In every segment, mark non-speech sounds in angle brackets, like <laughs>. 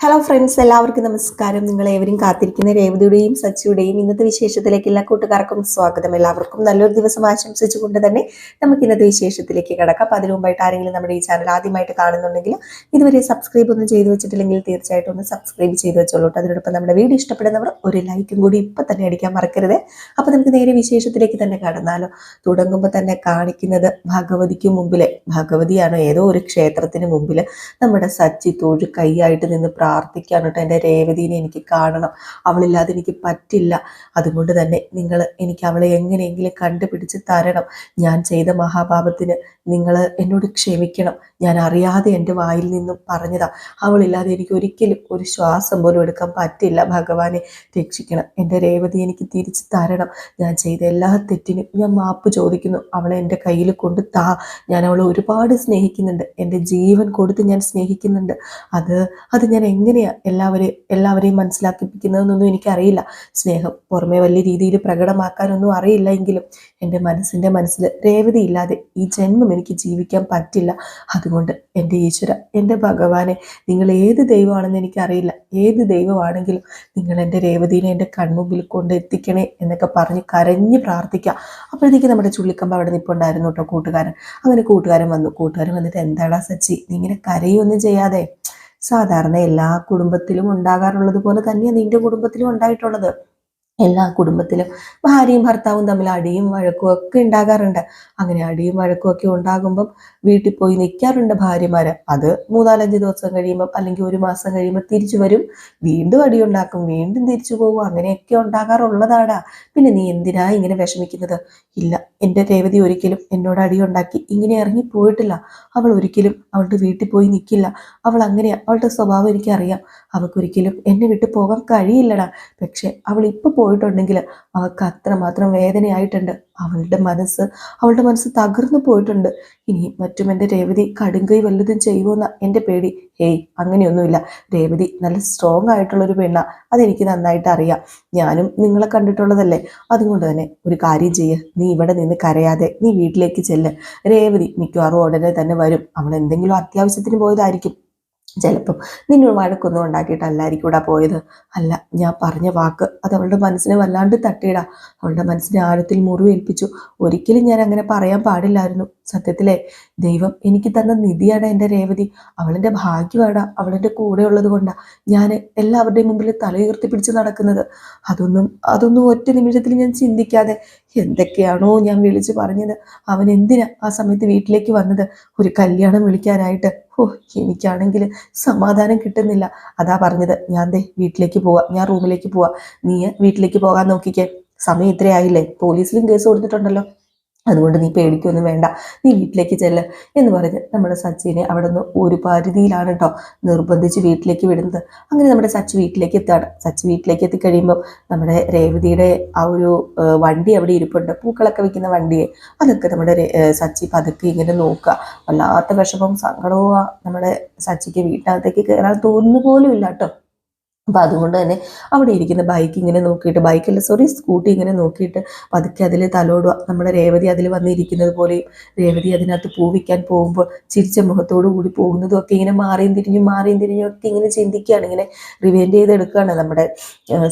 Hello friends എല്ലാവർക്കും നമസ്കാരം. നിങ്ങൾ ഏവരും കാത്തിരിക്കുന്ന രേവതിയുടെയും സച്ചിയുടെയും ഇന്നത്തെ വിശേഷത്തിലേക്ക് എല്ലാ കൂട്ടുകാർക്കും സ്വാഗതം. എല്ലാവർക്കും നല്ലൊരു ദിവസം ആശംസിച്ചുകൊണ്ട് തന്നെ നമുക്ക് ഇന്നത്തെ വിശേഷത്തിലേക്ക് കിടക്കാം. അതിനു മുമ്പായിട്ട് ആരെങ്കിലും നമ്മുടെ ഈ ചാനൽ ആദ്യമായിട്ട് കാണുന്നുണ്ടെങ്കിൽ ഇതുവരെ സബ്സ്ക്രൈബ് ഒന്നും ചെയ്തു വെച്ചിട്ടില്ലെങ്കിൽ തീർച്ചയായിട്ടും ഒന്ന് സബ്സ്ക്രൈബ് ചെയ്ത് വെച്ചോളൂട്ടോ. അതിനോടൊപ്പം നമ്മുടെ വീഡിയോ ഇഷ്ടപ്പെടുന്നവർ ഒരു ലൈക്കും കൂടി ഇപ്പം തന്നെ അടിക്കാൻ മറക്കരുത്. അപ്പം നമുക്ക് നേരെ വിശേഷത്തിലേക്ക് തന്നെ കടന്നാലോ. തുടങ്ങുമ്പോൾ തന്നെ കാണിക്കുന്നത് ഭഗവതിക്ക് മുമ്പിൽ ഭഗവതിയാണോ ഏതോ ഒരു ക്ഷേത്രത്തിന് മുമ്പിൽ നമ്മുടെ സച്ചി തൊഴു കൈയായിട്ട് നിന്ന് പ്രാർത്ഥിക്കാൻ കേട്ടോ എന്റെ രേവതിനെ എനിക്ക് കാണണം. അവളില്ലാതെ എനിക്ക് പറ്റില്ല. അതുകൊണ്ട് തന്നെ നിങ്ങൾ എനിക്ക് അവളെ എങ്ങനെയെങ്കിലും കണ്ടുപിടിച്ച് തരണം. ഞാൻ ചെയ്ത മഹാപാപത്തിന് നിങ്ങൾ എന്നോട് ക്ഷമിക്കണം. ഞാൻ അറിയാതെ എന്റെ വായിൽ നിന്നും പറഞ്ഞതാ. അവളില്ലാതെ എനിക്ക് ഒരിക്കലും ഒരു ശ്വാസം പോലും എടുക്കാൻ പറ്റില്ല. ഭഗവാനെ രക്ഷിക്കണം. എന്റെ രേവതി എനിക്ക് തിരിച്ചു തരണം. ഞാൻ ചെയ്ത എല്ലാ തെറ്റിനും ഞാൻ മാപ്പ് ചോദിക്കുന്നു. അവളെ എന്റെ കയ്യിൽ കൊണ്ട് താ. ഞാൻ അവളെ ഒരുപാട് സ്നേഹിക്കുന്നുണ്ട്. എന്റെ ജീവൻ കൊടുത്ത് ഞാൻ സ്നേഹിക്കുന്നുണ്ട്. അത് അത് ഞാൻ എങ്ങനെയാ എല്ലാവരെയും എല്ലാവരെയും മനസ്സിലാക്കിപ്പിക്കുന്നതെന്നൊന്നും എനിക്കറിയില്ല. സ്നേഹം പുറമെ വലിയ രീതിയിൽ പ്രകടമാക്കാനൊന്നും അറിയില്ല എങ്കിലും എന്റെ മനസ്സിന്റെ മനസ്സിൽ രേവതി ഇല്ലാതെ ഈ ജന്മം എനിക്ക് ജീവിക്കാൻ പറ്റില്ല. അതുകൊണ്ട് എന്റെ ഈശ്വര എന്റെ ഭഗവാനെ നിങ്ങൾ ഏത് ദൈവമാണെന്ന് എനിക്കറിയില്ല. ഏത് ദൈവമാണെങ്കിലും നിങ്ങൾ എന്റെ രേവതിനെ എന്റെ കൺമുമ്പിൽ കൊണ്ട് എത്തിക്കണേ എന്നൊക്കെ പറഞ്ഞ് കരഞ്ഞ് പ്രാർത്ഥിക്കുക. അപ്പോഴത്തേക്ക് നമ്മുടെ ചുള്ളിക്കമ്പ അവിടെ നിൽപ്പുണ്ടായിരുന്നു കേട്ടോ കൂട്ടുകാരൻ. അങ്ങനെ കൂട്ടുകാരൻ വന്നു. കൂട്ടുകാരൻ വന്നിട്ട് എന്താടാ സച്ചി നീ ഇങ്ങനെ കരയൊന്നും ചെയ്യാതെ സാധാരണ എല്ലാ കുടുംബത്തിലും ഉണ്ടാകാറുള്ളത് പോലെ തന്നെയാണ് നിന്റെ കുടുംബത്തിലും ഉണ്ടായിട്ടുള്ളത്. എല്ലാ കുടുംബത്തിലും ഭാര്യയും ഭർത്താവും തമ്മിൽ അടിയും വഴക്കും ഒക്കെ ഉണ്ടാകാറുണ്ട്. അങ്ങനെ അടിയും വഴക്കും ഒക്കെ ഉണ്ടാകുമ്പം വീട്ടിൽ പോയി നിൽക്കാറുണ്ട് ഭാര്യമാര്. അത് മൂന്നാലഞ്ച് ദിവസം കഴിയുമ്പം അല്ലെങ്കിൽ ഒരു മാസം കഴിയുമ്പോൾ തിരിച്ചു വരും. വീണ്ടും അടി ഉണ്ടാക്കും വീണ്ടും തിരിച്ചു പോകും. അങ്ങനെയൊക്കെ ഉണ്ടാകാറുള്ളതാടാ. പിന്നെ നീ എന്തിനാ ഇങ്ങനെ വിഷമിക്കുന്നത്? ഇല്ല എന്റെ രേവതി ഒരിക്കലും എന്നോട് അടി ഉണ്ടാക്കി ഇങ്ങനെ ഇറങ്ങി പോയിട്ടില്ല. അവൾ ഒരിക്കലും അവളുടെ വീട്ടിൽ പോയി നിൽക്കില്ല അവൾ അങ്ങനെയാ അവളുടെ സ്വഭാവം എനിക്കറിയാം. അവൾക്കൊരിക്കലും എന്നെ വിട്ടു പോകാൻ കഴിയില്ലടാ. പക്ഷെ അവൾ ഇപ്പോൾ പോയിട്ടുണ്ടെങ്കിൽ അവൾക്ക് അത്രമാത്രം വേദനയായിട്ടുണ്ട്. അവളുടെ മനസ്സ് അവളുടെ മനസ്സ് തകർന്നു പോയിട്ടുണ്ട്. ഇനി മറ്റും എന്റെ രേവതി കടുങ്കൈ വല്ലതും ചെയ്യുമോന്ന എന്റെ പേടി. ഏയ് അങ്ങനെയൊന്നുമില്ല. രേവതി നല്ല സ്ട്രോങ് ആയിട്ടുള്ളൊരു പെണ്ണ. അതെനിക്ക് നന്നായിട്ട് അറിയാം. ഞാനും നിങ്ങളെ കണ്ടിട്ടുള്ളതല്ലേ? അതുകൊണ്ട് തന്നെ ഒരു കാര്യം ചെയ്യ്. നീ ഇവിടെ നിന്ന് കരയാതെ നീ വീട്ടിലേക്ക് ചെല്ല്. രേവതി മിക്കവാറും ഉടനെ തന്നെ വരും. അവൾ എന്തെങ്കിലും അത്യാവശ്യത്തിന് പോയതായിരിക്കും. ചിലപ്പം നിന്നോട് വഴക്കൊന്നും ഉണ്ടാക്കിയിട്ടല്ലായിരിക്കും ഇവിടെ പോയത്. അല്ല ഞാൻ പറഞ്ഞ വാക്ക് അത് അവളുടെ മനസ്സിനെ വല്ലാണ്ട് തട്ടിയിടാ. അവളുടെ മനസ്സിനെ ആഴത്തിൽ മുറിവേൽപ്പിച്ചു. ഒരിക്കലും ഞാൻ അങ്ങനെ പറയാൻ പാടില്ലായിരുന്നു. സത്യത്തിലെ ദൈവം എനിക്ക് തന്ന നിധിയാണ് എന്റെ രേവതി. അവളെന്റെ ഭാഗ്യമാണ് അവളെന്റെ കൂടെ ഉള്ളത് കൊണ്ടാ ഞാൻ എല്ലാവരുടെയും മുമ്പിൽ തലയുയർത്തി പിടിച്ച് നടക്കുന്നത്. അതൊന്നും അതൊന്നും ഒറ്റ നിമിഷത്തിൽ ഞാൻ ചിന്തിക്കാതെ എന്തൊക്കെയാണോ ഞാൻ വിളിച്ചു പറഞ്ഞത്. അവൻ എന്തിനാ ആ സമയത്ത് വീട്ടിലേക്ക് വന്നത്? ഒരു കല്യാണം വിളിക്കാനായിട്ട്. ഓ എനിക്കാണെങ്കിൽ സമാധാനം കിട്ടുന്നില്ല. അതാ പറഞ്ഞത്. ഞാൻ ദേ വീട്ടിലേക്ക് പോവാ ഞാൻ റൂമിലേക്ക് പോവാ. നീ വീട്ടിലേക്ക് പോകാൻ നോക്കിക്കേ. സമയം ഇത്രയായില്ലേ? പോലീസിലും കേസ് കൊടുത്തിട്ടുണ്ടല്ലോ. അതുകൊണ്ട് നീ പേടിക്കൊന്നും വേണ്ട. നീ വീട്ടിലേക്ക് ചെല്ല് എന്ന് പറഞ്ഞ് നമ്മുടെ സച്ചിനെ അവിടെ നിന്ന് ഒരു പരിധിയിലാണ് കേട്ടോ നിർബന്ധിച്ച് വീട്ടിലേക്ക് വിടുന്നത്. അങ്ങനെ നമ്മുടെ സച്ചി വീട്ടിലേക്ക് എത്തുകയാണ്. സച്ചി വീട്ടിലേക്ക് എത്തിക്കഴിയുമ്പോൾ നമ്മുടെ രേവതിയുടെ ആ ഒരു വണ്ടി അവിടെ ഇരിപ്പുണ്ട്. പൂക്കളൊക്കെ വിൽക്കുന്ന വണ്ടിയെ. അതൊക്കെ നമ്മുടെ സച്ചി പതുക്കെ ഇങ്ങനെ നോക്കുക. വല്ലാത്ത വിഷമം സങ്കടവും നമ്മുടെ സച്ചിക്ക് വീട്ടിനകത്തേക്ക് കയറാൻ തോന്നുന്നു പോലും ഇല്ല കേട്ടോ അപ്പം അതുകൊണ്ട് തന്നെ അവിടെ ഇരിക്കുന്ന ബൈക്ക് ഇങ്ങനെ നോക്കിയിട്ട് ബൈക്കല്ല സോറി സ്കൂട്ടി ഇങ്ങനെ നോക്കിയിട്ട് പതുക്കെ അതിൽ തലോടുക. നമ്മുടെ രേവതി അതിൽ വന്നിരിക്കുന്നത് പോലെയും രേവതി അതിനകത്ത് പൂവിക്കാൻ പോകുമ്പോൾ ചിരിച്ച മുഖത്തോടു കൂടി പോകുന്നതും ഒക്കെ ഇങ്ങനെ മാറിയും തിരിഞ്ഞും മാറിയും തിരിഞ്ഞും ഒക്കെ ഇങ്ങനെ ചിന്തിക്കുകയാണ്. ഇങ്ങനെ റിവെൻഡ് ചെയ്തെടുക്കുകയാണ് നമ്മുടെ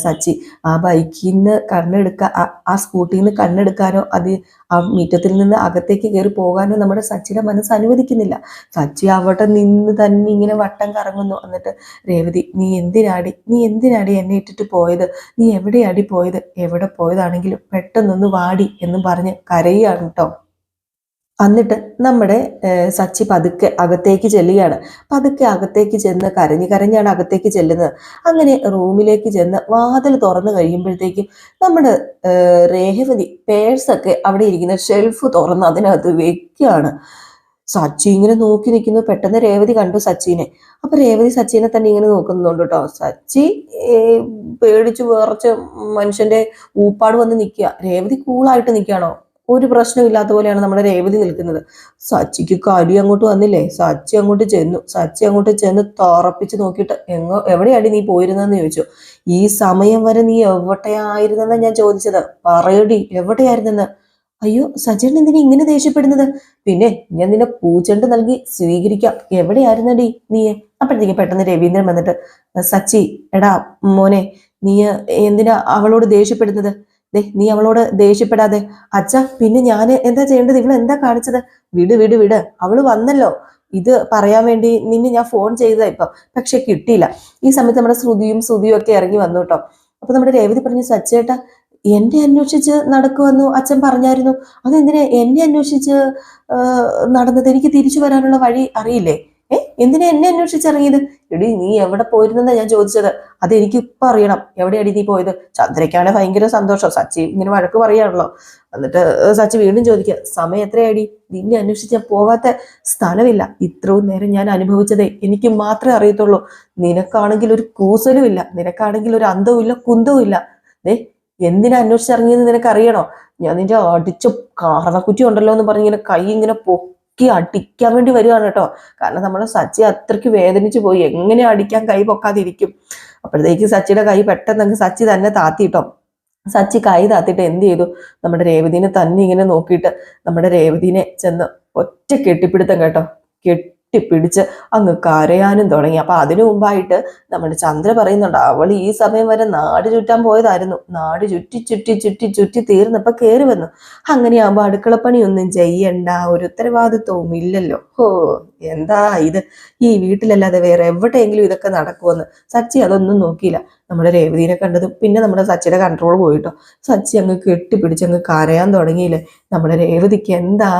സച്ചി. ആ ബൈക്കിൽ നിന്ന് കണ്ണെടുക്കുക ആ സ്കൂട്ടിയിൽ നിന്ന് കണ്ണെടുക്കാനോ അത് ആ മീറ്റത്തിൽ നിന്ന് അകത്തേക്ക് കയറി പോകാനോ നമ്മുടെ സച്ചിയുടെ മനസ്സ് അനുവദിക്കുന്നില്ല. സച്ചി അവിടെ നിന്ന് തന്നെ ഇങ്ങനെ വട്ടം കറങ്ങുന്നു. എന്നിട്ട് രേവതി നീ എന്തിനാടി നീ എന്തിനാടി എന്നെ ഇട്ടിട്ട് പോയത്? നീ എവിടെയാടി പോയത്? എവിടെ പോയതാണെങ്കിലും പെട്ടെന്നൊന്ന് വാടി എന്ന് പറഞ്ഞ് കരയുകയാണ് കേട്ടോ എന്നിട്ട് നമ്മുടെ സച്ചി പതുക്കെ അകത്തേക്ക് ചെല്ലുകയാണ്. പതുക്കെ അകത്തേക്ക് ചെന്ന് കരഞ്ഞു കരഞ്ഞാണ് അകത്തേക്ക് ചെല്ലുന്നത്. അങ്ങനെ റൂമിലേക്ക് ചെന്ന് വാതിൽ തുറന്നു കഴിയുമ്പോഴത്തേക്കും നമ്മുടെ രേഹവതി പേഴ്സൊക്കെ അവിടെ ഇരിക്കുന്ന ഷെൽഫ് തുറന്ന് അതിനകത്ത് വെക്കുകയാണ് സച്ചി ഇങ്ങനെ നോക്കി നിൽക്കുന്നു പെട്ടെന്ന് രേവതി കണ്ടു സച്ചിനെ. അപ്പൊ രേവതി സച്ചിനെ തന്നെ ഇങ്ങനെ നോക്കുന്നുണ്ട് കേട്ടോ. സച്ചി പേടിച്ച് വേറച്ച് മനുഷ്യന്റെ ഊപ്പാട് വന്ന് നിൽക്കുക. രേവതി കൂളായിട്ട് നിൽക്കുകയാണോ? ഒരു പ്രശ്നമില്ലാത്ത പോലെയാണ് നമ്മുടെ രേവതി നിൽക്കുന്നത്. സച്ചിക്ക് കടി അങ്ങോട്ട് വന്നില്ലേ? സച്ചി അങ്ങോട്ട് ചെന്നു. സച്ചി അങ്ങോട്ട് ചെന്ന് തുറപ്പിച്ച് നോക്കിയിട്ട് എങ്ങോ എവിടെയാടി നീ പോയിരുന്നെന്ന് ചോദിച്ചു. ഈ സമയം വരെ നീ എവിടെയായിരുന്നെന്നാ ഞാൻ ചോദിച്ചത്. പറയടി എവിടെയായിരുന്നെന്ന്? അയ്യോ സജേട്ടൻ എന്തിനാ ഇങ്ങനെ ദേഷ്യപ്പെടുന്നത്? പിന്നെ ഞാൻ നിന്നെ പൂച്ചെണ്ട് നൽകി സ്വീകരിക്കാം. എവിടെയായിരുന്നടി നീയെ? അപ്പോഴത്തേക്ക് പെട്ടെന്ന് രവീന്ദ്രൻ വന്നിട്ട് സച്ചി എടാ മോനെ നീ എന്തിനാ അവളോട് ദേഷ്യപ്പെടുന്നത്? ദേ നീ അവളോട് ദേഷ്യപ്പെടാതെ. അച്ഛ പിന്നെ ഞാൻ എന്താ ചെയ്യേണ്ടത്? ഇവൾ എന്താ കാണിച്ചത്? വിട് വിട് വിട്. അവൾ വന്നല്ലോ. ഇത് പറയാൻ വേണ്ടി നിന്നെ ഞാൻ ഫോൺ ചെയ്തതാ ഇപ്പൊ. പക്ഷെ കിട്ടിയില്ല. ഈ സമയത്ത് നമ്മുടെ ശ്രുതിയും ശ്രുതിയും ഒക്കെ ഇറങ്ങി വന്നു കേട്ടോ. അപ്പൊ നമ്മുടെ രേവതി പറഞ്ഞു സച്ചേട്ടാ എന്നെ അന്വേഷിച്ച് നടക്കുമെന്നു അച്ഛൻ പറഞ്ഞായിരുന്നു. അതെന്തിനാ എന്നെ അന്വേഷിച്ച് നടന്നത്? എനിക്ക് തിരിച്ചു വരാനുള്ള വഴി അറിയില്ലേ? ഏ? എന്തിനാ എന്നെ അന്വേഷിച്ചിറങ്ങിയത്? എടി നീ എവിടെ പോയിരുന്നെന്നാ ഞാൻ ചോദിച്ചത്. അത് എനിക്ക് ഇപ്പൊ അറിയണം. എവിടെയാടി നീ പോയത്? ചന്ദ്രയ്ക്കാണ് ഭയങ്കര സന്തോഷം. സച്ചി ഇങ്ങനെ വഴക്ക് പറയാണല്ലോ എന്നിട്ട് സച്ചി വീണ്ടും ചോദിക്കുക സമയം എത്രയാടി? നിന്നെ അന്വേഷിച്ച് ഞാൻ പോവാത്ത സ്ഥലമില്ല. ഇത്രയും നേരം ഞാൻ അനുഭവിച്ചതേ എനിക്ക് മാത്രമേ അറിയത്തുള്ളൂ. നിനക്കാണെങ്കിൽ ഒരു കൂസലും ഇല്ല നിനക്കാണെങ്കിൽ ഒരു അന്തവും ഇല്ല കുന്തവും ഇല്ല ദേ എന്തിനാ അന്വേഷിച്ചിറങ്ങിയെന്ന് നിനക്ക് അറിയണോ ഞാൻ നിന്റെ അടിച്ച കാരണക്കുറ്റി ഉണ്ടല്ലോ എന്ന് പറഞ്ഞ് ഇങ്ങനെ കൈ ഇങ്ങനെ പൊക്കി അടിക്കാൻ വേണ്ടി വരികയാണ് കേട്ടോ. കാരണം നമ്മുടെ സച്ചി അത്രയ്ക്ക് വേദനിച്ചു പോയി. എങ്ങനെ അടിക്കാൻ കൈ പൊക്കാതിരിക്കും? അപ്പോഴത്തേക്ക് സച്ചിയുടെ കൈ പെട്ടെന്ന് അങ്ങ് സച്ചി തന്നെ താത്തിട്ടോ സച്ചി കൈ താത്തിട്ട് എന്ത് ചെയ്തു? നമ്മുടെ രേവതിനെ തന്നെ ഇങ്ങനെ നോക്കിയിട്ട് നമ്മുടെ രേവതിനെ ചെന്ന് ഒറ്റ കെട്ടിപ്പിടുത്തം കേട്ടോ കെട്ടിപ്പിടിച്ച് അങ്ങ് കരയാനും തുടങ്ങി. അപ്പൊ അതിനു മുമ്പായിട്ട് നമ്മുടെ ചന്ദ്ര പറയുന്നുണ്ട് അവൾ ഈ സമയം വരെ നാട് ചുറ്റാൻ പോയതായിരുന്നു. നാട് ചുറ്റി ചുറ്റി ചുറ്റി ചുറ്റി തീർന്നപ്പോ കയറി വന്നു. അങ്ങനെയാകുമ്പോ അടുക്കളപ്പണിയൊന്നും ചെയ്യണ്ട. ഒരു ഉത്തരവാദിത്വവും ഇല്ലല്ലോ ഹോ. എന്താ ഇത്? ഈ വീട്ടിലല്ലാതെ വേറെ എവിടെയെങ്കിലും ഇതൊക്കെ നടക്കുമെന്ന് സച്ചി അതൊന്നും നോക്കിയില്ല. നമ്മുടെ രേവതിനെ കണ്ടത് പിന്നെ നമ്മുടെ സച്ചിയുടെ കൺട്രോൾ പോയിട്ടോ. സച്ചി അങ്ങ് കെട്ടിപ്പിടിച്ച് അങ്ങ് കരയാൻ തുടങ്ങിയില്ലേ? നമ്മുടെ രേവതിക്ക് എന്താ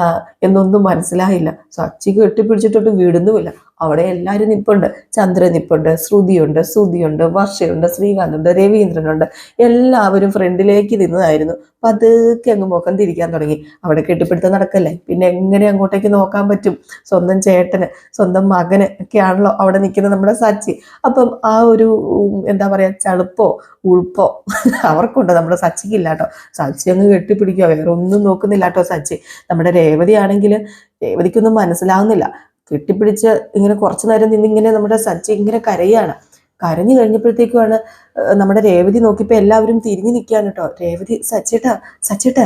എന്നൊന്നും മനസ്സിലായില്ല. സച്ചി കെട്ടിപ്പിടിച്ചിട്ടൊട്ട് വിടുന്നുമില്ല. അവിടെ എല്ലാവരും നിപ്പുണ്ട്. ചന്ദ്രൻ നിപ്പുണ്ട് ശ്രുതിയുണ്ട് ശ്രുതിയുണ്ട് വർഷയുണ്ട് ശ്രീകാന്തുണ്ട് രവീന്ദ്രനുണ്ട്. എല്ലാവരും ഫ്രണ്ടിലേക്ക് നിന്നതായിരുന്നു. പതുക്കെ അങ്ങ് മുഖം തിരിക്കാൻ തുടങ്ങി. അവിടെ കെട്ടിപ്പിടുത്തം നടക്കല്ലേ? പിന്നെ എങ്ങനെ അങ്ങോട്ടേക്ക് നോക്കാൻ പറ്റും? സ്വന്തം ചേട്ടന് സ്വന്തം മകന് ഒക്കെയാണല്ലോ അവിടെ നിൽക്കുന്ന നമ്മുടെ സച്ചി. അപ്പം ആ ഒരു എന്താ പറയാ ചളുപ്പോ ഉൾപ്പോ <laughs> അവർക്കുണ്ട് നമ്മുടെ സച്ചിക്കില്ല കേട്ടോ സച്ചി അങ്ങ് കെട്ടിപ്പിടിക്കുക. വേറെ ഒന്നും നോക്കുന്നില്ല കേട്ടോ സച്ചി. നമ്മുടെ രേവതി ആണെങ്കിൽ രേവതിക്കൊന്നും മനസ്സിലാവുന്നില്ല. കെട്ടിപ്പിടിച്ച് ഇങ്ങനെ കുറച്ചു നേരം നിന്നിങ്ങനെ നമ്മുടെ സച്ചി ഇങ്ങനെ കരയാണ്. കരഞ്ഞു കഴിഞ്ഞപ്പോഴത്തേക്കുമാണ് നമ്മുടെ രേവതി നോക്കിയപ്പോൾ എല്ലാവരും തിരിഞ്ഞു നിൽക്കുകയാണ് കേട്ടോ. രേവതി സച്ചേട്ട സച്ചേട്ട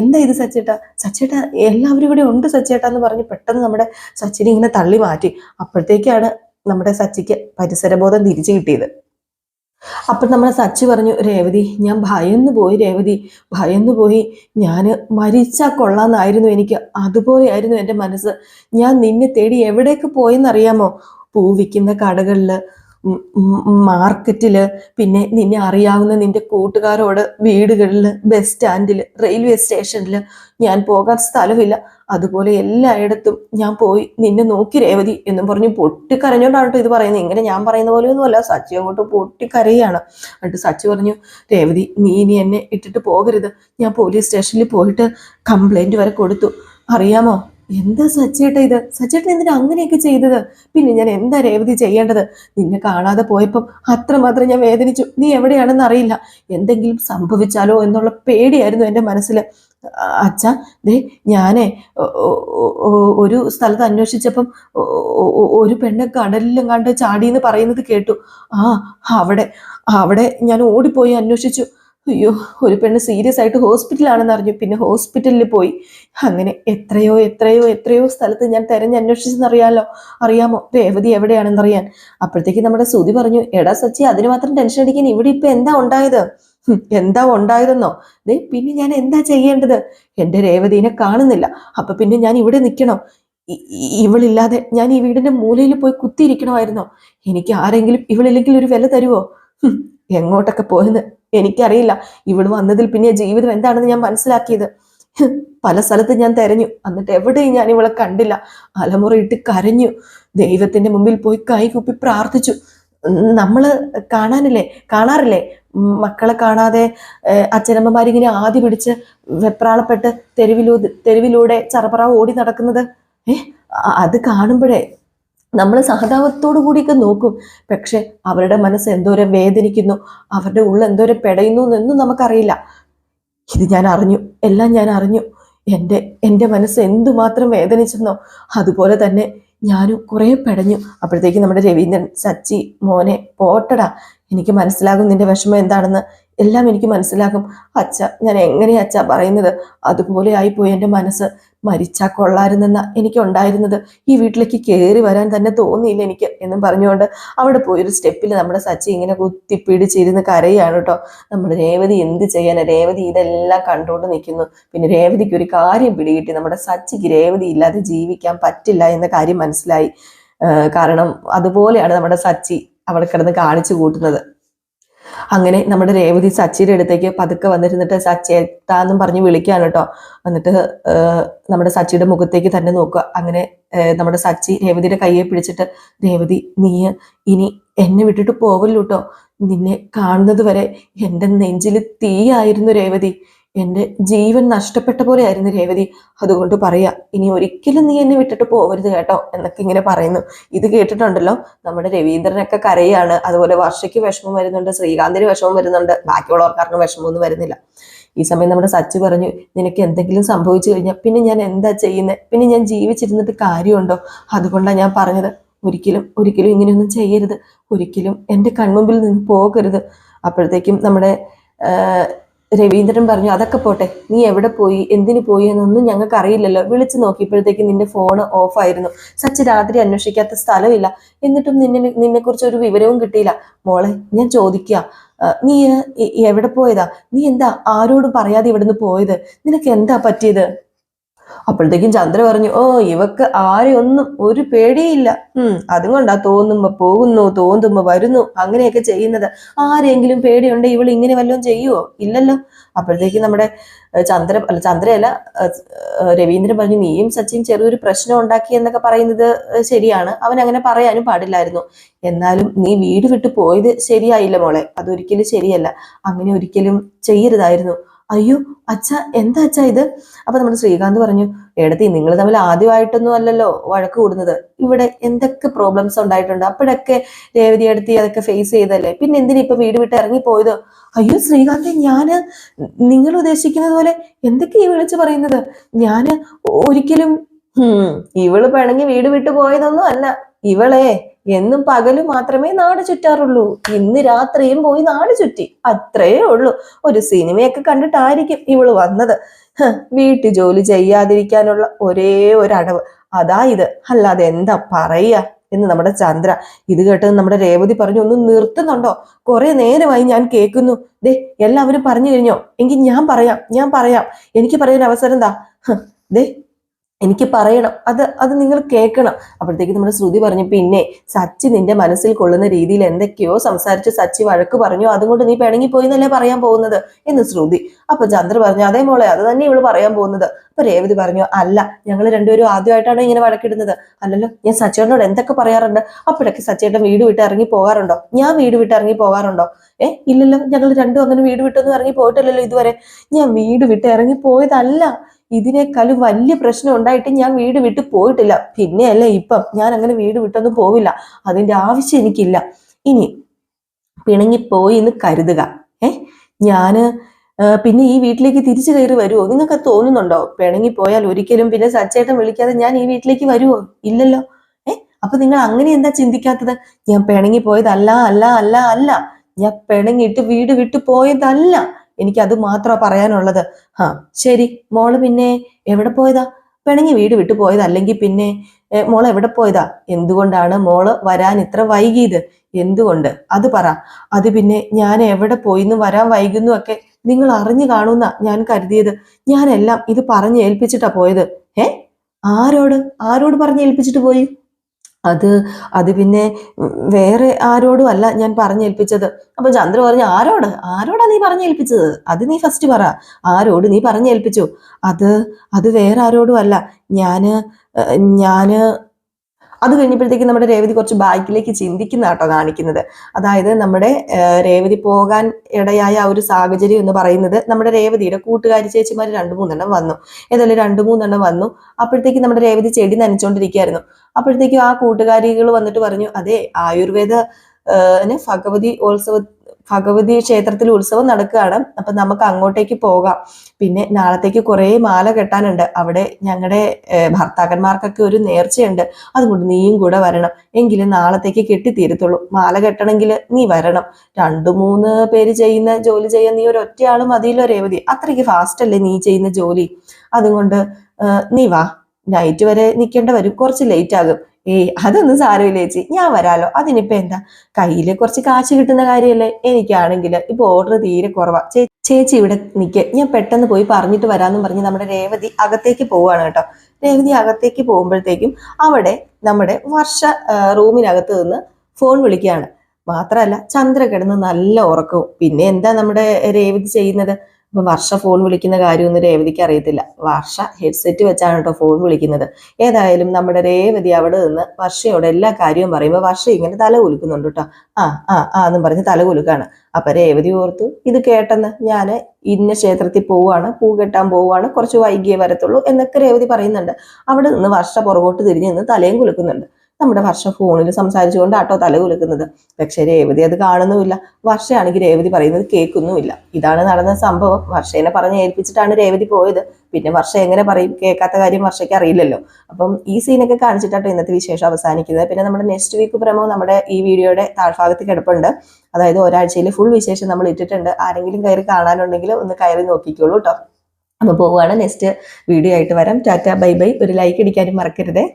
എന്താ ഇത് സച്ചേട്ട സച്ചേട്ട എല്ലാവരും ഇവിടെ ഉണ്ട് സച്ചേട്ട എന്ന് പറഞ്ഞ് പെട്ടെന്ന് നമ്മുടെ സച്ചിനെ ഇങ്ങനെ തള്ളി മാറ്റി. അപ്പോഴത്തേക്കാണ് നമ്മുടെ സച്ചിക്ക് പരിസരബോധം തിരിച്ചു കിട്ടിയത്. അപ്പൊ നമ്മളെ സച്ചി പറഞ്ഞു രേവതി ഞാൻ ഭയന്നു പോയി രേവതി ഭയന്നു പോയി. ഞാൻ മരിച്ചാൽ കൊള്ളാന്നായിരുന്നു എനിക്ക്. അതുപോലെയായിരുന്നു എന്റെ മനസ്സ്. ഞാൻ നിന്നെ തേടി എവിടേക്ക് പോയെന്നറിയാമോ? പൂ വിൽക്കുന്ന കടകളിൽ മാർക്കറ്റിൽ പിന്നെ നിന്നെ അറിയാവുന്ന നിന്റെ കൂട്ടുകാരോട് വീടുകളിൽ ബസ് സ്റ്റാൻഡിൽ റെയിൽവേ സ്റ്റേഷനിൽ ഞാൻ പോകാൻ സ്ഥലമില്ല. അതുപോലെ എല്ലായിടത്തും ഞാൻ പോയി നിന്നെ നോക്കി രേവതി എന്നും പറഞ്ഞ് പൊട്ടിക്കരഞ്ഞോണ്ടാണ് കേട്ടോ ഇത് പറയുന്നത്. ഇങ്ങനെ ഞാൻ പറയുന്ന പോലെ ഒന്നുമല്ല സച്ചി അങ്ങോട്ട് പൊട്ടിക്കരയാണ്. എന്നിട്ട് സച്ചി പറഞ്ഞു രേവതി നീ ഇനി എന്നെ ഇട്ടിട്ട് പോകരുത്. ഞാൻ പോലീസ് സ്റ്റേഷനിൽ പോയിട്ട് കംപ്ലൈന്റ് വരെ കൊടുത്തു. അറിയാമോ? എന്താ സച്ചേട്ട ഇത്? സച്ചേട്ടൻ എന്തിനാ അങ്ങനെയൊക്കെ ചെയ്തത്? പിന്നെ ഞാൻ എന്താ രേവതി ചെയ്യേണ്ടത്? നിന്നെ കാണാതെ പോയപ്പം അത്രമാത്രം ഞാൻ വേദനിച്ചു. നീ എവിടെയാണെന്ന് അറിയില്ല. എന്തെങ്കിലും സംഭവിച്ചാലോ എന്നുള്ള പേടിയായിരുന്നു എന്റെ മനസ്സിൽ അച്ഛ ദേ ഞാനേ ഒരു സ്ഥലത്ത് അന്വേഷിച്ചപ്പം ഒരു പെണ്ണ് കടലിലും കണ്ട് ചാടിയെന്ന് പറയുന്നത് കേട്ടു. ആ അവിടെ അവിടെ ഞാൻ ഓടിപ്പോയി അന്വേഷിച്ചു. അയ്യോ ഒരു പെണ്ണ് സീരിയസ് ആയിട്ട് ഹോസ്പിറ്റലാണെന്ന് അറിഞ്ഞു. പിന്നെ ഹോസ്പിറ്റലിൽ പോയി. അങ്ങനെ എത്രയോ എത്രയോ എത്രയോ സ്ഥലത്ത് ഞാൻ തെരഞ്ഞന്വേഷിച്ചെന്നറിയാലോ? അറിയാമോ? രേവതി എവിടെയാണെന്നറിയാൻ അപ്പോഴത്തേക്ക് നമ്മുടെ സുതി പറഞ്ഞു എടാ സച്ചി അതിന് മാത്രം ടെൻഷൻ അടിക്കാൻ ഇവിടെ ഇപ്പൊ എന്താ ഉണ്ടായത്? എന്താ ഉണ്ടായതെന്നോ? ദേ പിന്നെ ഞാൻ എന്താ ചെയ്യേണ്ടത്? എന്റെ രേവതിനെ കാണുന്നില്ല. അപ്പൊ പിന്നെ ഞാൻ ഇവിടെ നിൽക്കണോ? ഇവളില്ലാതെ ഞാൻ ഈ വീടിന്റെ മൂലയിൽ പോയി കുത്തിയിരിക്കണമായിരുന്നോ? എനിക്ക് ആരെങ്കിലും ഇവളില്ലെങ്കിൽ ഒരു വില തരുവോ? എങ്ങോട്ടൊക്കെ പോയെന്ന് എനിക്കറിയില്ല. ഇവിടെ വന്നതിൽ പിന്നെ ജീവിതം എന്താണെന്ന് ഞാൻ മനസ്സിലാക്കിയത്. പല സ്ഥലത്ത് ഞാൻ തെരഞ്ഞു. എന്നിട്ട് എവിടെയും ഞാൻ ഇവളെ കണ്ടില്ല. അലമുറയിട്ട് കരഞ്ഞു. ദൈവത്തിന്റെ മുമ്പിൽ പോയി കൈകൂപ്പി പ്രാർത്ഥിച്ചു. നമ്മൾ കാണാനില്ലേ? കാണാറില്ലേ? മക്കളെ കാണാതെ അച്ഛനമ്മമാരിങ്ങനെ ആദ്യ പിടിച്ച് വെപ്രാളപ്പെട്ട് തെരുവിലൂ തെരുവിലൂടെ ചറപറ ഓടി നടക്കുന്നത്. ഏഹ് അത് കാണുമ്പോഴേ നമ്മൾ സഹതാപത്തോടു കൂടിയൊക്കെ നോക്കും. പക്ഷെ അവരുടെ മനസ്സ് എന്തോരം വേദനിക്കുന്നു അവരുടെ ഉള്ളിൽ എന്തോരം പെടയുന്നു എന്നൊന്നും നമുക്കറിയില്ല. ഇത് ഞാൻ അറിഞ്ഞു എല്ലാം ഞാൻ അറിഞ്ഞു. എന്റെ എന്റെ മനസ്സ് എന്തുമാത്രം വേദനിച്ചെന്നോ അതുപോലെ തന്നെ ഞാനും കുറേ പെടഞ്ഞു. അപ്പോഴത്തേക്ക് നമ്മുടെ രവീന്ദ്രൻ സച്ചി മോനെ പോട്ടടാ എനിക്ക് മനസ്സിലാകും നിന്റെ വിഷമം എന്താണെന്ന്. എല്ലാം എനിക്ക് മനസ്സിലാകും. അച്ഛ ഞാൻ എങ്ങനെയാ അച്ഛ പറയുന്നത്? അതുപോലെ ആയിപ്പോയി എന്റെ മനസ്സ്. മരിച്ചാ കൊള്ളായിരുന്നെന്ന എനിക്ക് ഉണ്ടായിരുന്നത് ഈ വീട്ടിലേക്ക് കയറി വരാൻ തന്നെ തോന്നിയില്ല എനിക്ക് എന്നും പറഞ്ഞുകൊണ്ട് അവിടെ പോയി ഒരു സ്റ്റെപ്പിൽ നമ്മുടെ സച്ചി ഇങ്ങനെ കുത്തിപ്പിടിച്ചിരുന്ന് കരയാണ് കേട്ടോ. നമ്മുടെ രേവതി എന്ത് ചെയ്യാനാ? രേവതി ഇതെല്ലാം കണ്ടുകൊണ്ട് നിൽക്കുന്നു. പിന്നെ രേവതിക്ക് ഒരു കാര്യം പിടികിട്ടി. നമ്മുടെ സച്ചിക്ക് രേവതി ഇല്ലാതെ ജീവിക്കാൻ പറ്റില്ല എന്ന കാര്യം മനസ്സിലായി. കാരണം അതുപോലെയാണ് നമ്മുടെ സച്ചി അവിടെ കിടന്ന് കാണിച്ചു കൂട്ടുന്നത്. അങ്ങനെ നമ്മുടെ രേവതി സച്ചിയുടെ അടുത്തേക്ക് പതുക്കെ വന്നിരുന്നിട്ട് സച്ചേട്ടാന്നും പറഞ്ഞ് വിളിക്കാണ് കേട്ടോ എന്നിട്ട് നമ്മുടെ സച്ചിയുടെ മുഖത്തേക്ക് തന്നെ നോക്കുക. അങ്ങനെ നമ്മുടെ സച്ചി രേവതിയുടെ കയ്യെ പിടിച്ചിട്ട് രേവതി നീ ഇനി എന്നെ വിട്ടിട്ട് പോവല്ലോട്ടോ. നിന്നെ കാണുന്നത് വരെ എന്റെ നെഞ്ചിൽ തീയായിരുന്നു രേവതി. എന്റെ ജീവൻ നഷ്ടപ്പെട്ട പോലെയായിരുന്നു രേവതി. അതുകൊണ്ട് പറയാ ഇനി ഒരിക്കലും നീ എന്നെ വിട്ടിട്ട് പോകരുത് കേട്ടോ എന്നൊക്കെ ഇങ്ങനെ പറയുന്നു. ഇത് കേട്ടിട്ടുണ്ടല്ലോ? നമ്മുടെ രവീന്ദ്രനൊക്കെ കരയാണ്. അതുപോലെ വർഷയ്ക്ക് വിഷമം വരുന്നുണ്ട് ശ്രീകാന്തിന് വിഷമം വരുന്നുണ്ട് ബാക്കിയുള്ളവർക്കാർക്കും വിഷമമൊന്നും വരുന്നില്ല. ഈ സമയം നമ്മുടെ സച്ചു പറഞ്ഞു നിനക്ക് എന്തെങ്കിലും സംഭവിച്ചു കഴിഞ്ഞാൽ പിന്നെ ഞാൻ എന്താ ചെയ്യുന്നത് പിന്നെ ഞാൻ ജീവിച്ചിരുന്നിട്ട് കാര്യമുണ്ടോ? അതുകൊണ്ടാണ് ഞാൻ പറഞ്ഞത് ഒരിക്കലും ഒരിക്കലും ഇങ്ങനെയൊന്നും ചെയ്യരുത്. ഒരിക്കലും എന്റെ കൺമുമ്പിൽ നിന്ന് പോകരുത്. അപ്പോഴത്തേക്കും നമ്മുടെ രവീന്ദ്രൻ പറഞ്ഞു അതൊക്കെ പോട്ടെ നീ എവിടെ പോയി എന്തിനു പോയി എന്നൊന്നും ഞങ്ങൾക്ക് അറിയില്ലല്ലോ വിളിച്ചു നോക്കിയപ്പോഴത്തേക്ക് നിന്റെ ഫോൺ ഓഫായിരുന്നു സച്ച് രാത്രി അന്വേഷിക്കാത്ത സ്ഥലമില്ല. എന്നിട്ടും നിന്നെ നിന്നെ കുറിച്ച് ഒരു വിവരവും കിട്ടിയില്ല. മോളെ ഞാൻ ചോദിക്കുക നീ എവിടെ പോയതാ? നീ എന്താ ആരോടും പറയാതെ ഇവിടുന്ന് പോയത്? നിനക്ക് എന്താ പറ്റിയത്? അപ്പോഴത്തേക്കും ചന്ദ്ര പറഞ്ഞു ഓ ഇവക്ക് ആരെയൊന്നും ഒരു പേടിയില്ല. ഉം അതും കൊണ്ടാ തോന്നുമ്പോ പോകുന്നു തോന്നുമ്പോ വരുന്നു അങ്ങനെയൊക്കെ ചെയ്യുന്നത്. ആരെങ്കിലും പേടിയുണ്ട് ഇവൾ ഇങ്ങനെ വല്ലതും ചെയ്യുവോ? ഇല്ലല്ലോ. അപ്പോഴത്തേക്കും നമ്മുടെ ചന്ദ്ര അല്ല ചന്ദ്രയല്ല രവീന്ദ്രൻ പറഞ്ഞു നീയും സച്ചിൻ ചെറിയൊരു പ്രശ്നം ഉണ്ടാക്കി എന്നൊക്കെ പറയുന്നത് ശരിയാണ്. അവൻ അങ്ങനെ പറയാനും പാടില്ലായിരുന്നു. എന്നാലും നീ വീട് വിട്ടു പോയത് ശരിയായില്ല മോളെ. അതൊരിക്കലും ശരിയല്ല. അങ്ങനെ ഒരിക്കലും ചെയ്യരുതായിരുന്നു. അയ്യോ അച്ഛ എന്താ അച്ഛ ഇത്? അപ്പൊ നമ്മുടെ ശ്രീകാന്ത് പറഞ്ഞു എടത്തി നിങ്ങൾ തമ്മിൽ ആദ്യമായിട്ടൊന്നും അല്ലല്ലോ വഴക്ക് കൂടുന്നത്. ഇവിടെ എന്തൊക്കെ പ്രോബ്ലംസ് ഉണ്ടായിട്ടുണ്ട്? അപ്പോഴൊക്കെ രേവതി എടുത്തി അതൊക്കെ ഫേസ് ചെയ്തല്ലേ? പിന്നെ എന്തിനാ ഇപ്പൊ വീട് വിട്ട് ഇറങ്ങി പോയത്? അയ്യോ ശ്രീകാന്ത് ഞാൻ നിങ്ങൾ ഉദ്ദേശിക്കുന്നത് പോലെ ഈ വിളിച്ചു പറയുന്നത്? ഞാൻ ഒരിക്കലും ഇവൾ പിണങ്ങി വീട് വിട്ടു പോയതൊന്നും അല്ല. ഇവളെ എന്നും പകൽ മാത്രമേ നാട് ചുറ്റാറുള്ളൂ. ഇന്ന് രാത്രിയും പോയി നാട് ചുറ്റി. അത്രയേ ഉള്ളൂ. ഒരു സിനിമയൊക്കെ കണ്ടിട്ടായിരിക്കും ഇവൾ വന്നത്. വീട്ടു ജോലി ചെയ്യാതിരിക്കാനുള്ള ഒരേ ഒരു അടവ് അതാ ഇത്. അല്ലാതെ എന്താ പറയ? എന്ന് നമ്മുടെ ചന്ദ്ര. ഇത് കേട്ടത് നമ്മുടെ രേവതി പറഞ്ഞു ഒന്ന് നിർത്തുന്നുണ്ടോ? കുറെ നേരമായി ഞാൻ കേൾക്കുന്നു. ദേ എല്ലാവരും പറഞ്ഞു കഴിഞ്ഞോ? എങ്കിൽ ഞാൻ പറയാം. ഞാൻ പറയാം. എനിക്ക് പറയാൻ അവസരം എന്താ? ദേ എനിക്ക് പറയണം. അത് അത് നിങ്ങൾ കേൾക്കണം. അപ്പോഴത്തേക്ക് നമ്മുടെ ശ്രുതി പറഞ്ഞു പിന്നെ സച്ചി നിന്റെ മനസ്സിൽ കൊള്ളുന്ന രീതിയിൽ എന്തൊക്കെയോ സംസാരിച്ച് സച്ചി വഴക്ക് പറഞ്ഞു. അതുകൊണ്ട് നീ പിണങ്ങി പോയി എന്നല്ലേ പറയാൻ പോകുന്നത്? എന്ന് ശ്രുതി. അപ്പൊ ചന്ദ്ര പറഞ്ഞു അതേ മോളെ അത് തന്നെ ഇവൾ പറയാൻ പോകുന്നത്. അപ്പൊ രേവതി പറഞ്ഞു അല്ല ഞങ്ങൾ രണ്ടുപേരും ആദ്യമായിട്ടാണ് ഇങ്ങനെ വഴക്കിടുന്നത്. അല്ലല്ലോ ഞാൻ സച്ചേട്ടനോട് എന്തൊക്കെ പറയാറുണ്ട്? അപ്പോഴൊക്കെ സച്ചേട്ടൻ വീട് വിട്ട് ഇറങ്ങി പോകാറുണ്ടോ? ഞാൻ വീട് വിട്ട് ഇറങ്ങി പോകാറുണ്ടോ? ഏ ഇല്ലല്ലോ ഞങ്ങൾ രണ്ടും അങ്ങനെ വീട് വിട്ടൊന്നും ഇറങ്ങി പോയിട്ടില്ലല്ലോ ഇതുവരെ. ഞാൻ വീട് വിട്ട് ഇറങ്ങി പോയതല്ല. ഇതിനേക്കാളും വലിയ പ്രശ്നം ഉണ്ടായിട്ട് ഞാൻ വീട് വിട്ട് പോയിട്ടില്ല. പിന്നെയല്ലേ ഇപ്പം? ഞാൻ അങ്ങനെ വീട് വിട്ടൊന്നും പോവില്ല. അതിന്റെ ആവശ്യം എനിക്കില്ല. ഇനി പിണങ്ങിപ്പോയി എന്ന് കരുതുക. ഏ? ഞാൻ പിന്നെ ഈ വീട്ടിലേക്ക് തിരിച്ചു കയറി വരുമോ നിങ്ങൾക്ക് തോന്നുന്നുണ്ടോ? പിണങ്ങിപ്പോയാൽ ഒരിക്കലും പിന്നെ സച്ചേട്ടൻ വിളിക്കാതെ ഞാൻ ഈ വീട്ടിലേക്ക് വരുമോ ഇല്ലല്ലോ. ഏ? അപ്പൊ നിങ്ങൾ അങ്ങനെ എന്താ ചിന്തിക്കാത്തത്? ഞാൻ പിണങ്ങി പോയതല്ല അല്ല അല്ല അല്ല. ഞാൻ പിണങ്ങിയിട്ട് വീട് വിട്ടു പോയതല്ല. എനിക്ക് അത് മാത്രമാണ് പറയാനുള്ളത്. ആ ശരി. മോൾ പിന്നെ എവിടെ പോയതാ? പിണങ്ങി വീട് വിട്ടു പോയത്. അല്ലെങ്കിൽ പിന്നെ മോൾ എവിടെ പോയതാ? എന്തുകൊണ്ടാണ് മോൾ വരാൻ ഇത്ര വൈകിയത്? എന്തുകൊണ്ട്? അത് പറ. അത് പിന്നെ ഞാൻ എവിടെ പോയിന്ന് വരാൻ വൈകുന്നു ഒക്കെ നിങ്ങൾ അറിഞ്ഞു കാണുന്ന ഞാൻ കരുതിയത്. ഞാനെല്ലാം ഇത് പറഞ്ഞ് ഏൽപ്പിച്ചിട്ടാ പോയത്. ഏ ആരോട്? ആരോട് പറഞ്ഞ് ഏൽപ്പിച്ചിട്ട് പോയി? അത് അത് പിന്നെ വേറെ ആരോടും അല്ല ഞാൻ പറഞ്ഞേൽപ്പിച്ചത്. അപ്പൊ ചന്ദ്ര പറഞ്ഞു ആരോട്? ആരോടാ നീ പറഞ്ഞേൽപ്പിച്ചത്? അത് നീ ഫസ്റ്റ് പറ. ആരോട് നീ പറഞ്ഞേൽപ്പിച്ചു? അത് അത് വേറെ ആരോടും അല്ല. ഞാൻ ഞാൻ അത് കഴിഞ്ഞപ്പോഴത്തേക്ക് നമ്മുടെ രേവതി കുറച്ച് ബാക്കിലേക്ക് ചിന്തിക്കുന്ന കേട്ടോ കാണിക്കുന്നത്. അതായത് നമ്മുടെ രേവതി പോകാൻ ഇടയായ ആ ഒരു സാഹചര്യം എന്ന് പറയുന്നത് നമ്മുടെ രേവതിയുടെ കൂട്ടുകാരി ചേച്ചിമാർ രണ്ടു മൂന്നെണ്ണം വന്നു. ഏതായാലും രണ്ടു മൂന്നെണ്ണം വന്നു. അപ്പോഴത്തേക്ക് നമ്മുടെ രേവതി ചെടി നനച്ചുകൊണ്ടിരിക്കുകയായിരുന്നു അപ്പോഴത്തേക്കും ആ കൂട്ടുകാരികൾ വന്നിട്ട് പറഞ്ഞു അതെ ആയുർവേദ ഭഗവതി ഉത്സവ ഭഗവതി ക്ഷേത്രത്തിൽ ഉത്സവം നടക്കുകയാണ്. അപ്പൊ നമുക്ക് അങ്ങോട്ടേക്ക് പോകാം. പിന്നെ നാളത്തേക്ക് കുറേ മാല കെട്ടാനുണ്ട്. അവിടെ ഞങ്ങളുടെ ഭർത്താക്കന്മാർക്കൊക്കെ ഒരു നേർച്ചയുണ്ട്. അതുകൊണ്ട് നീയും കൂടെ വരണം. എങ്കിലും നാളത്തേക്ക് കെട്ടിത്തീരത്തുള്ളൂ. മാല കെട്ടണമെങ്കിൽ നീ വരണം. രണ്ടു മൂന്ന് പേര് ചെയ്യുന്ന ജോലി ചെയ്യാൻ നീ ഒരു ഒറ്റയാൾ മതിയല്ലോ രേവതി. അത്രയ്ക്ക് ഫാസ്റ്റ് അല്ലേ നീ ചെയ്യുന്ന ജോലി. അതുകൊണ്ട് നീ വാ. നൈറ്റ് വരെ നിൽക്കേണ്ട വരും. കുറച്ച് ലേറ്റ് ആകും. ഏയ് അതൊന്നും സാരമില്ല ചേച്ചി. ഞാൻ വരാലോ. അതിനിപ്പോ എന്താ? കയ്യിൽ കുറച്ച് കാശ് കിട്ടുന്ന കാര്യമല്ലേ? എനിക്കാണെങ്കിൽ ഇപ്പൊ ഓർഡർ തീരെ കുറവാ. ചേച്ചി ഇവിടെ നിക്ക്. ഞാൻ പെട്ടെന്ന് പോയി പറഞ്ഞിട്ട് വരാമെന്ന് പറഞ്ഞ് നമ്മുടെ രേവതി അകത്തേക്ക് പോവാണ് കേട്ടോ. രേവതി അകത്തേക്ക് പോകുമ്പോഴത്തേക്കും അവിടെ നമ്മുടെ വർഷ റൂമിനകത്ത് നിന്ന് ഫോൺ വിളിക്കുകയാണ്. മാത്രമല്ല ചന്ദ്ര കിടന്ന് നല്ല ഉറക്കവും. പിന്നെ എന്താ നമ്മുടെ രേവതി ചെയ്യുന്നത്? അപ്പൊ വർഷ ഫോൺ വിളിക്കുന്ന കാര്യമൊന്നും രേവതിക്ക് അറിയത്തില്ല. വർഷ ഹെഡ്സെറ്റ് വെച്ചാണ് കേട്ടോ ഫോൺ വിളിക്കുന്നത്. ഏതായാലും നമ്മുടെ രേവതി അവിടെ നിന്ന് വർഷയോട് എല്ലാ കാര്യവും പറയുമ്പോൾ വർഷ ഇങ്ങനെ തല കുലുക്കുന്നുണ്ട് കേട്ടോ ആ ആ ആ എന്നും പറഞ്ഞ് തല കുലുക്കാണ്. അപ്പൊ രേവതി ഓർത്തു ഇത് കേട്ടെന്ന് ഞാൻ ഇന്ന ക്ഷേത്രത്തിൽ പോവാണ് പൂ കെട്ടാൻ പോവാണ് കുറച്ച് വൈകിയേ വരത്തുള്ളൂ എന്നൊക്കെ രേവതി പറയുന്നുണ്ട്. അവിടെ നിന്ന് വർഷ പുറകോട്ട് തിരിഞ്ഞ് നിന്ന് തലയും കുലുക്കുന്നുണ്ട്. നമ്മുടെ വർഷ ഫോണിൽ സംസാരിച്ചുകൊണ്ട് ആട്ടോ തല കുലുക്കുന്നത്. പക്ഷെ രേവതി അത് കാണുന്നുമില്ല. വർഷയാണെങ്കിൽ രേവതി പറയുന്നത് കേൾക്കുന്നുമില്ല. ഇതാണ് നടന്ന സംഭവം. വർഷേനെ പറഞ്ഞ് ഏൽപ്പിച്ചിട്ടാണ് രേവതി പോയത്. പിന്നെ വർഷ എങ്ങനെ പറയും? കേൾക്കാത്ത കാര്യം വർഷയ്ക്ക് അറിയില്ലല്ലോ. അപ്പം ഈ സീനൊക്കെ കാണിച്ചിട്ടാട്ടോ ഇന്നത്തെ വിശേഷം അവസാനിക്കുന്നത്. പിന്നെ നമ്മുടെ നെക്സ്റ്റ് വീക്ക് പ്രമോ നമ്മുടെ ഈ വീഡിയോയുടെ താഴ്ഭാഗത്ത് കിടപ്പുണ്ട്. അതായത് ഒരാഴ്ചയിൽ ഫുൾ വിശേഷം നമ്മൾ ഇട്ടിട്ടുണ്ട്. ആരെങ്കിലും കയറി കാണാനുണ്ടെങ്കിൽ ഒന്ന് കയറി നോക്കിക്കോളൂ കേട്ടോ അപ്പോൾ പോവുകയാണ്. നെക്സ്റ്റ് വീഡിയോ ആയിട്ട് വരാം. Tata bye bye. ഒരു ലൈക്ക് അടിക്കാനും മറക്കരുതേ.